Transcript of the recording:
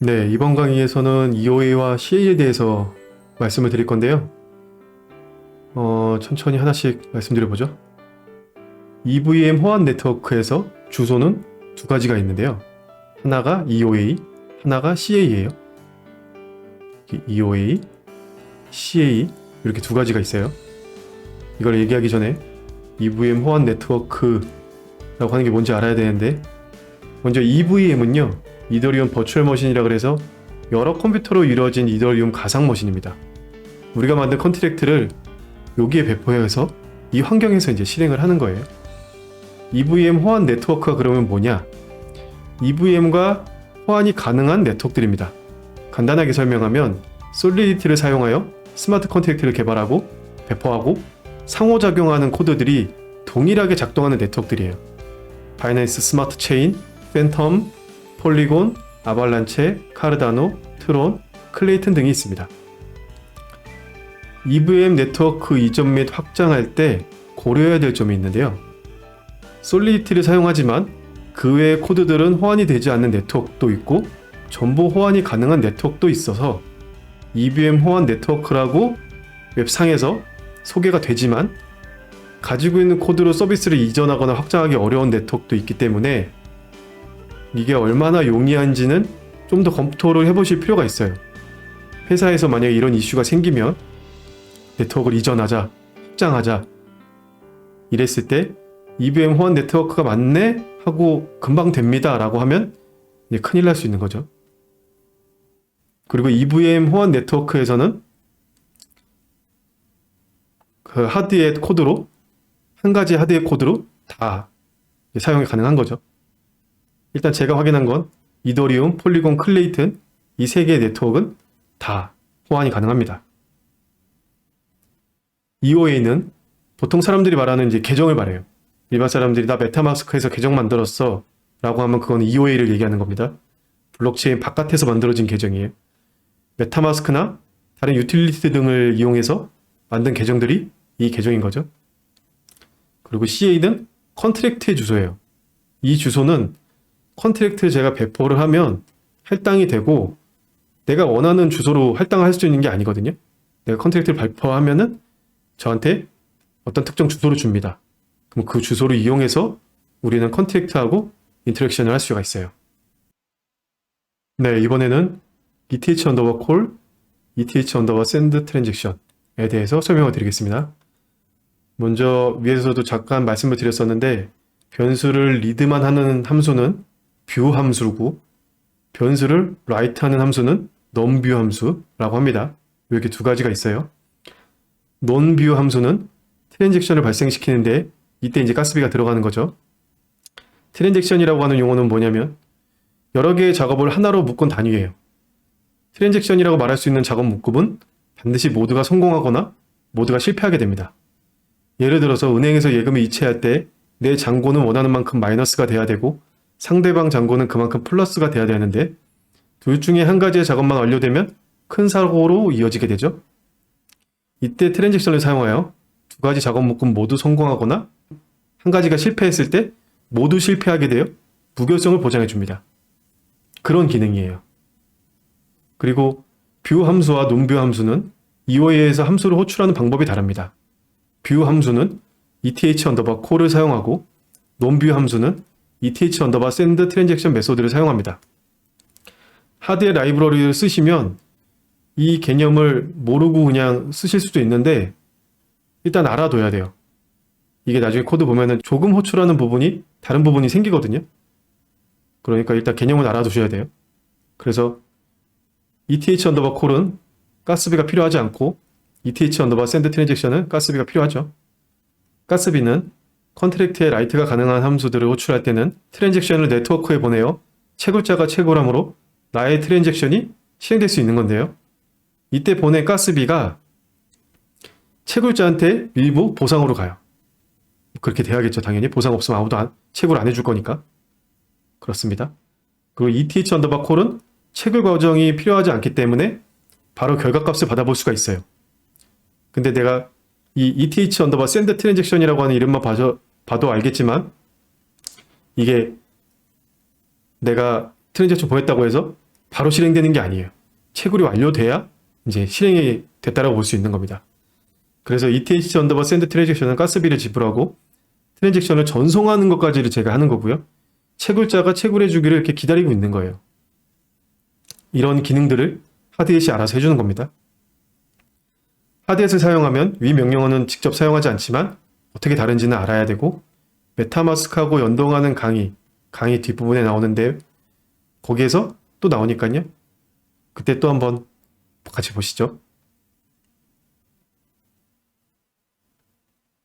네, 이번 강의에서는 EOA와 CA에 대해서 말씀을 드릴 건데요. 어, 천천히 하나씩 말씀드려보죠. EVM 호환 네트워크에서 주소는 두 가지가 있는데요. 하나가 EOA, 하나가 CA예요. EOA, CA 이렇게 두 가지가 있어요. 이걸 얘기하기 전에 EVM 호환 네트워크라고 하는 게 뭔지 알아야 되는데 먼저 EVM은요. 이더리움 버추얼 머신이라 그래서 여러 컴퓨터로 이루어진 이더리움 가상 머신입니다. 우리가 만든 컨트랙트를 여기에 배포해서 이 환경에서 이제 실행을 하는 거예요. EVM 호환 네트워크가 그러면 뭐냐? EVM과 호환이 가능한 네트워크들입니다. 간단하게 설명하면 솔리디티를 사용하여 스마트 컨트랙트를 개발하고 배포하고 상호작용하는 코드들이 동일하게 작동하는 네트워크들이에요. 바이낸스 스마트 체인, 팬텀, 폴리곤, 아발란체, 카르다노, 트론, 클레이튼 등이 있습니다. EVM 네트워크 이전 및 확장할 때 고려해야 될 점이 있는데요. 솔리디티를 사용하지만 그 외의 코드들은 호환이 되지 않는 네트워크도 있고 전부 호환이 가능한 네트워크도 있어서 EVM 호환 네트워크라고 웹상에서 소개가 되지만 가지고 있는 코드로 서비스를 이전하거나 확장하기 어려운 네트워크도 있기 때문에 이게 얼마나 용이한지는 좀 더 검토를 해보실 필요가 있어요. 회사에서 만약에 이런 이슈가 생기면 네트워크를 이전하자, 확장하자 이랬을 때 EVM 호환 네트워크가 맞네 하고 금방 됩니다 라고 하면 이제 큰일 날 수 있는 거죠. 그리고 EVM 호환 네트워크에서는 그 하드의 코드로 한 가지 하드의 코드로 다 사용이 가능한 거죠. 일단 제가 확인한 건 이더리움, 폴리곤, 클레이튼 이 세 개의 네트워크는 다 호환이 가능합니다. EOA는 보통 사람들이 말하는 이제 계정을 말해요. 일반 사람들이 나 메타마스크에서 계정 만들었어 라고 하면 그건 EOA를 얘기하는 겁니다. 블록체인 바깥에서 만들어진 계정이에요. 메타마스크나 다른 유틸리티 등을 이용해서 만든 계정들이 이 계정인 거죠. 그리고 CA는 컨트랙트의 주소예요. 이 주소는 컨트랙트 제가 배포를 하면 할당이 되고 내가 원하는 주소로 할당할 수 있는 게 아니거든요. 내가 컨트랙트를 발표하면은 저한테 어떤 특정 주소를 줍니다. 그럼 그 주소를 이용해서 우리는 컨트랙트하고 인터랙션을 할 수가 있어요. 네, 이번에는 ETH 언더바 콜, ETH 언더바 샌드 트랜잭션에 대해서 설명을 드리겠습니다. 먼저 위에서도 잠깐 말씀을 드렸었는데 변수를 리드만 하는 함수는 뷰 함수고 변수를 라이트 하는 함수는 non-view 함수라고 합니다. 이렇게 두 가지가 있어요. non-view 함수는 트랜잭션을 발생시키는데 이때 이제 가스비가 들어가는 거죠. 트랜잭션이라고 하는 용어는 뭐냐면 여러 개의 작업을 하나로 묶은 단위예요. 트랜잭션이라고 말할 수 있는 작업 묶음은 반드시 모두가 성공하거나 모두가 실패하게 됩니다. 예를 들어서 은행에서 예금을 이체할 때 내 잔고는 원하는 만큼 마이너스가 돼야 되고 상대방 잔고는 그만큼 플러스가 돼야 되는데 둘 중에 한 가지의 작업만 완료되면 큰 사고로 이어지게 되죠. 이때 트랜잭션을 사용하여 두 가지 작업 묶음 모두 성공하거나 한 가지가 실패했을 때 모두 실패하게 되어 무결성을 보장해 줍니다. 그런 기능이에요. 그리고 뷰 함수와 논뷰 함수는 EOA에서 함수를 호출하는 방법이 다릅니다. 뷰 함수는 ETH 언더바 콜을 사용하고 논뷰 함수는 ETH 언더바 샌드 트랜잭션 메소드를 사용합니다. 하드의 라이브러리를 쓰시면 이 개념을 모르고 그냥 쓰실 수도 있는데 일단 알아둬야 돼요. 이게 나중에 코드 보면은 조금 호출하는 부분이 다른 부분이 생기거든요. 그러니까 일단 개념을 알아두셔야 돼요. 그래서 ETH 언더바 콜은 가스비가 필요하지 않고 ETH 언더바 샌드 트랜잭션은 가스비가 필요하죠. 가스비는 컨트랙트에 라이트가 가능한 함수들을 호출할 때는 트랜잭션을 네트워크에 보내어 채굴자가 채굴함으로 나의 트랜잭션이 실행될 수 있는 건데요. 이때 보낸 가스비가 채굴자한테 일부 보상으로 가요. 그렇게 돼야겠죠, 당연히. 보상 없으면 아무도 안, 채굴 안 해줄 거니까. 그렇습니다. 그리고 ETH 언더바 콜은 채굴 과정이 필요하지 않기 때문에 바로 결과값을 받아볼 수가 있어요. 근데 내가 이 ETH 언더바 샌드 트랜잭션이라고 하는 이름만 봐도, 봐도 알겠지만 이게 내가 트랜잭션 보냈다고 해서 바로 실행되는 게 아니에요. 채굴이 완료돼야 이제 실행이 됐다라고 볼 수 있는 겁니다. 그래서 ETH 언더바 샌드 트랜잭션은 가스비를 지불하고 트랜잭션을 전송하는 것까지를 제가 하는 거고요. 채굴자가 채굴해 주기를 이렇게 기다리고 있는 거예요. 이런 기능들을 하드햇이 알아서 해주는 겁니다. 하드햇을 사용하면 위 명령어는 직접 사용하지 않지만 어떻게 다른지는 알아야 되고 메타마스크하고 연동하는 강의, 강의 뒷부분에 나오는데 거기에서 또 나오니까요. 그때 또 한번 같이 보시죠.